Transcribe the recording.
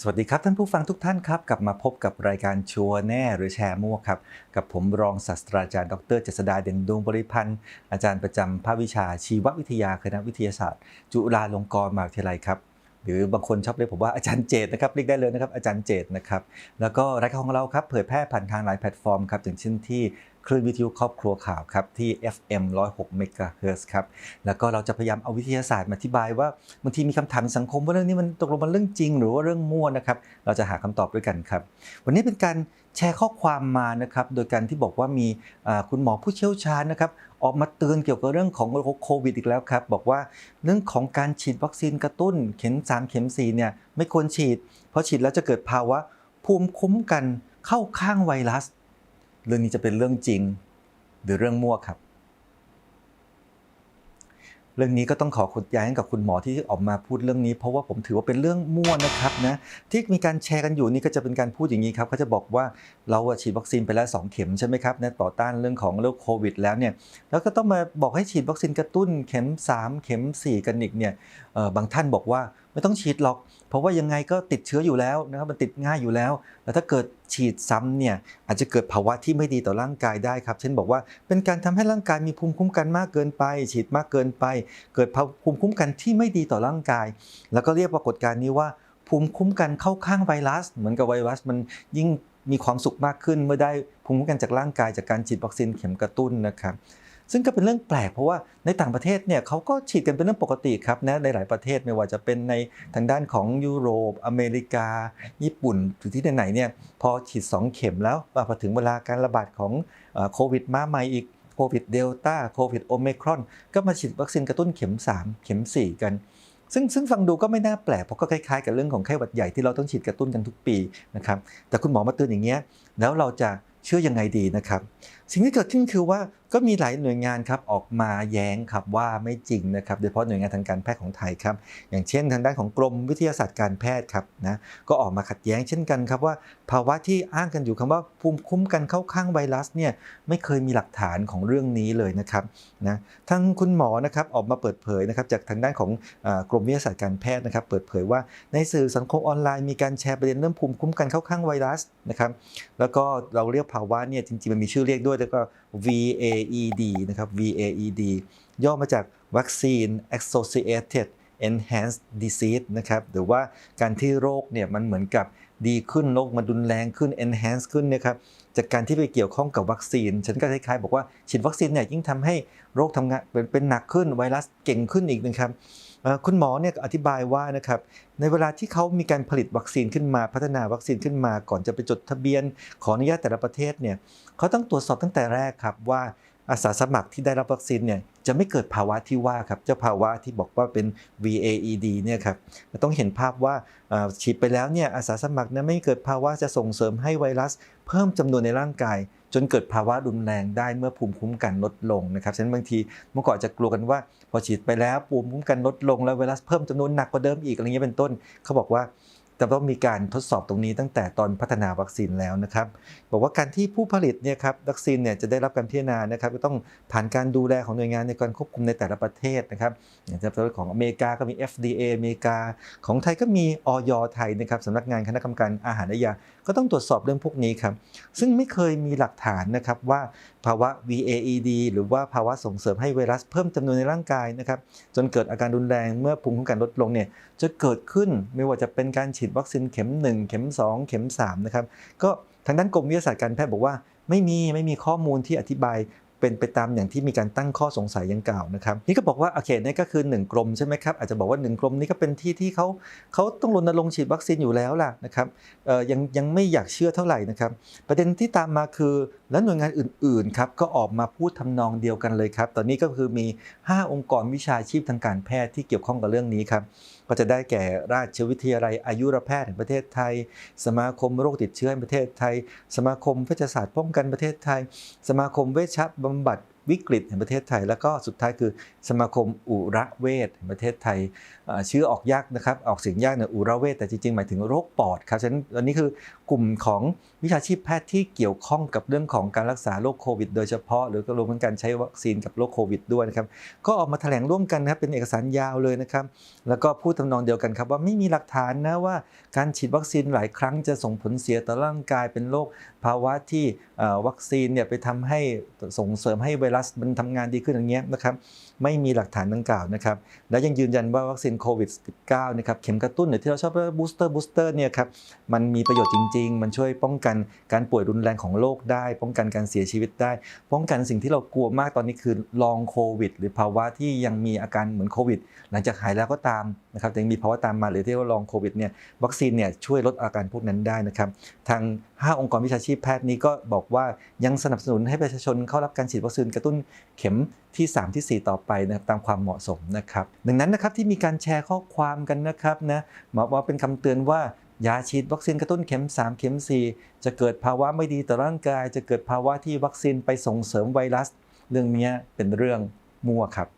สวัสดีครับท่านผู้ฟังทุกท่านครับ กลับมาพบกับรายการชัวร์แน่หรือแชร์มั่วครับ กับผมรองศาสตราจารย์ดรเจษดาเด่นดวงบริพันธ์อาจารย์ประจำภาควิชาชีววิทยาคณะวิทยาศาสตร์ จุฬาลงกรณ์มหาวิทยาลัยครับหรือบางคนชอบเรียกผมว่าอาจารย์เจตนะครับเรียกได้เลยนะครับอาจารย์เจตนะครับแล้วก็รายการของเราครับเผยแพร่ผ่านทางหลายแพลตฟอร์มครับอย่างเช่นที่ คลื่นวิทยุครอบครัวข่าวครับที่ FM 106 MHz ครับแล้วก็เราจะพยายามเอาวิทยาศาสตร์มาอธิบายว่าบางทีมีคำถามในสังคมว่าเรื่องนี้มันตกลงมันเรื่องจริง หรือว่าเรื่องมั่วนะครับเราจะหาคำตอบด้วยกันครับ วันนี้เป็นการแชร์ข้อความมานะครับโดยการที่บอกว่ามีคุณหมอผู้เชี่ยวชาญนะครับออกมาเตือนเกี่ยวกับเรื่องของโควิดอีกแล้วครับ บอกว่าเรื่องของการฉีดวัคซีนกระตุ้นเข็ม 3 เข็ม4เนี่ยไม่ควรฉีด เพราะฉีดแล้วจะเกิดภาวะภูมิคุ้มกันเข้าข้างไวรัส เรื่องนี้จะเป็นเรื่องจริง หรือเรื่องมั่วครับ เรื่องนี้ก็ต้องขอคุณย้ายกับคุณหมอที่ออกมาพูดเรื่องนี้ เพราะว่าผมถือว่าเป็นเรื่องมั่วนะครับนะที่มีการแชร์กันอยู่นี่ก็จะเป็นการพูดอย่างนี้ครับเขาจะบอกว่าเราฉีดวัคซีนไปแล้ว 2 เข็มใช่ไหมครับนะต่อต้านเรื่องของโรคโควิด แล้วเนี่ยแล้วก็ต้องมาบอกให้ฉีดวัคซีนกระตุ้นเข็ม 3 เข็ม 4 กันอีกเนี่ยบางท่านบอกว่า ไม่ต้องฉีดหรอก เพราะว่ายังไงก็ติดเชื้ออยู่แล้วนะครับมันติดง่ายอยู่แล้ว แล้วถ้าเกิดฉีดซ้ำเนี่ยอาจจะเกิดภาวะที่ไม่ดีต่อร่างกายได้ครับ เช่นบอกว่าเป็นการทำให้ร่างกายมีภูมิคุ้มกันมากเกินไป ฉีดมากเกินไป เกิดภูมิคุ้มกันที่ไม่ดีต่อร่างกาย แล้วก็เรียกปรากฏการณ์นี้ว่าภูมิคุ้มกันเข้าข้างไวรัส เหมือนกับไวรัสมันยิ่งมีความสุขมากขึ้นเมื่อได้ภูมิคุ้มกันจากร่างกายจากการฉีดวัคซีนเข็มกระตุ้นนะครับ ซึ่งก็เป็นเรื่องแปลกเพราะว่าในต่างประเทศเนี่ยเขาก็ฉีดกันเป็นเรื่องปกติครับนะในหลายประเทศไม่ว่าจะเป็นในทางด้านของยุโรป อเมริกา ญี่ปุ่นหรือที่ไหนเนี่ยพอฉีด 2 เข็มแล้วพอถึงเวลาการระบาดของโควิดมาใหม่อีกโควิดเดลต้าโควิดโอเมครอนก็มาฉีดวัคซีนกระตุ้นเข็ม 3 เข็ม 4 กันซึ่งซึ่งฟังดูก็ไม่น่าแปลกเพราะก็คล้ายๆกับเรื่องของไข้หวัดใหญ่ที่เราต้องฉีดกระตุ้นกันทุกปีนะครับแต่คุณหมอมาเตือนอย่างเงี้ยแล้วเราจะเชื่อยังไงดีนะครับสิ่งที่เกิดขึ้นคือว่าก็มีหลายหน่วยงานครับออกมาแย้งครับว่าไม่จริงนะครับโดยเฉพาะหน่วยงานทางการแพทย์ของไทยครับ อย่างเช่นทางด้านของกรมวิทยาศาสตร์การแพทย์ครับนะก็ออกมาขัดแย้งเช่นกันครับว่า ภาวะที่อ้างกันอยู่คำว่าภูมิคุ้มกันเข้าข้างไวรัสเนี่ยไม่เคยมีหลักฐานของเรื่องนี้เลยนะครับนะทางคุณหมอนะครับออกมาเปิดเผยนะครับจากทางด้านของอกรมวิทยาศาสตร์การแพทย์นะครับ เปิดเผยว่าในสื่อสังคมออนไลน์มีการแชร์ประเด็นเรื่องภูมิคุ้มกันเข้าข้างไวรัสนะครับแล้วก็เราเรียกภาวะเนี่ยจริงๆมันมีชื่อเรียกด้วยแล้วก็ VAED นะครับ VAED ย่อมาจาก Vaccine Associated Enhanced Disease นะครับหรือว่าการที่โรคเนี่ยมันเหมือนกับดีขึ้นโรคมันรุนแรงขึ้น enhance ขึ้นนะครับจากการที่ไปเกี่ยวข้องกับวัคซีน ฉันก็คล้ายๆบอกว่าฉีดวัคซีนเนี่ยยิ่งทำให้โรคทำงานเป็นเป็นหนักขึ้นไวรัสเก่งขึ้นอีกนะครับ คุณหมอเนี่ยอธิบายว่านะครับในเวลาที่เขามีการผลิตวัคซีนขึ้นมาพัฒนาวัคซีนขึ้นมา ก่อนจะไปจดทะเบียน ขออนุญาตแต่ละประเทศเนี่ยเขาต้องตรวจสอบตั้งแต่แรกครับว่า อาสาสมัครที่ได้รับวัคซีนเนี่ยจะไม่เกิดภาวะที่ว่าครับเจ้าภาวะที่บอกว่าเป็น VAED เนี่ยครับต้องเห็นภาพว่าฉีดไปแล้วเนี่ยอาสาสมัครเนี่ยไม่เกิดภาวะจะส่งเสริมให้ไวรัส เพิ่มจำนวนในร่างกาย จนเกิดภาวะรุนแรงได้เมื่อภูมิคุ้มกันลดลงนะครับฉะนั้นบางทีเมื่อก่อนจะกลัวกันว่า พอฉีดไปแล้วภูมิคุ้มกันลดลงแล้วไวรัสเพิ่มจำนวนหนักกว่าเดิมอีกอะไรเงี้ยเป็นต้นเขาบอกว่า จะต้องมีการทดสอบตรงนี้ตั้งแต่ตอนพัฒนาวัคซีนแล้วนะครับ บอกว่าการที่ผู้ผลิตเนี่ยครับวัคซีนเนี่ยจะได้รับการพิจารณานะครับก็ต้องผ่านการดูแลของหน่วยงานในการควบคุมในแต่ละประเทศนะครับอย่างเช่นของอเมริกาก็มี FDA อเมริกา ของไทยก็มีออยไทยนะครับสำนักงานคณะกรรมการอาหารและยา ก็ต้องตรวจสอบเรื่องพวกนี้ครับซึ่งไม่เคยมีหลักฐานนะครับว่า ภาวะ VAED หรือว่าภาวะส่งเสริมให้ไวรัสเพิ่มจำนวนในร่างกายนะครับจนเกิดอาการรุนแรงเมื่อภูมิคุ้มกันลดลงเนี่ยจะเกิดขึ้นไม่ว่าจะเป็นการฉีดวัคซีนเข็ม 1 เข็ม 2 เข็ม3นะครับก็ทางด้านกรมวิทยาศาสตร์การแพทย์บอกว่า ไม่มีไม่มีข้อมูลที่อธิบาย เป็นไปตามอย่างที่มีการตั้งข้อสงสัยยังกล่าวนะครับนี่ก็บอกว่าโอเคนี่ก็คือ 1 กรมใช่ไหมครับอาจจะบอกว่า 1 กรมนี้ก็เป็นที่ที่เขาเขาต้องรณรงค์ฉีดวัคซีนอยู่แล้วล่ะนะครับยังยังไม่อยากเชื่อเท่าไหร่นะครับ ประเด็นที่ตามมาคือและหน่วยงานอื่นๆครับก็ออกมาพูดทำนองเดียวกันเลยครับ ตอนนี้ก็คือมี 5 องค์กรวิชาชีพทางการแพทย์ที่เกี่ยวข้องกับเรื่องนี้ครับก็จะได้แก่ราชวิทยาลัยอายุรแพทย์แห่งประเทศไทย สมาคมโรคติดเชื้อแห่งประเทศไทย สมาคมเวชศาสตร์ป้องกันประเทศไทย สมาคมเวชบำบัด วิกฤตแห่งประเทศไทย แล้วก็สุดท้ายคือสมาคมอุระเวชแห่งประเทศไทยชื่อออกยากนะครับออกเสียงยากเนี่ยอุระเวชแต่จริงๆ หมายถึงโรคปอดครับฉะนั้นอันนี้คือกลุ่มของวิชาชีพแพทย์ที่เกี่ยวข้องกับเรื่องของการรักษาโรคโควิดโดยเฉพาะ หรือก็รวมถึงการใช้วัคซีนกับโรคโควิดด้วยนะครับก็ออกมาแถลงร่วมกันนะครับเป็นเอกสารยาวเลยนะครับแล้วก็พูดทำนองเดียวกันครับว่าไม่มีหลักฐานนะว่าการฉีดวัคซีนหลายครั้งจะส่งผลเสียต่อร่างกายเป็นโรคภาวะที่วัคซีนเนี่ยไปทำให้ส่งเสริมให้ไวรัสมันทำงานดีขึ้นอย่างเงี้ยนะครับไม่มีหลักฐานดังกล่าวนะครับและยังยืนยันว่าวัคซีนโควิด -19 นะครับเข็มกระตุ้นหรือที่เราชอบเรียกว่าบูสเตอร์บูสเตอร์เนี่ยครับมันมีประโยชน์จริง ๆ มันช่วยป้องกันการป่วยรุนแรงของโรคได้ ป้องกันการเสียชีวิตได้ ป้องกันสิ่งที่เรากลัวมากตอนนี้คือลองโควิด หรือภาวะที่ยังมีอาการเหมือนโควิด หลังจากหายแล้วก็ตามนะครับแต่ยังมีภาวะตามมาหรือที่ว่าลองโควิดเนี่ยวัคซีนเนี่ยช่วยลดอาการพวกนั้นได้นะครับทาง 5 องค์กรวิชาชีพแพทย์นี้ก็บอกว่ายังสนับสนุนให้ประชาชนเข้ารับการฉีดวัคซีนกระตุ้นเข็มที่ 3 ทีสี่4 ต่อไปนะครับตามความเหมาะสมนะครับดังนั้นนะครับที่มีการแชร์ข้อความกันนะครับนะหมายว่าเป็นคำเตือนว่ายาฉีดวัคซีนกระตุ้นเข็ม 3 เข็ม 4 จะเกิดภาวะไม่ดีต่อร่างกาย จะเกิดภาวะที่วัคซีนไปส่งเสริมไวรัส เรื่องนี้เป็นเรื่องมั่วครับ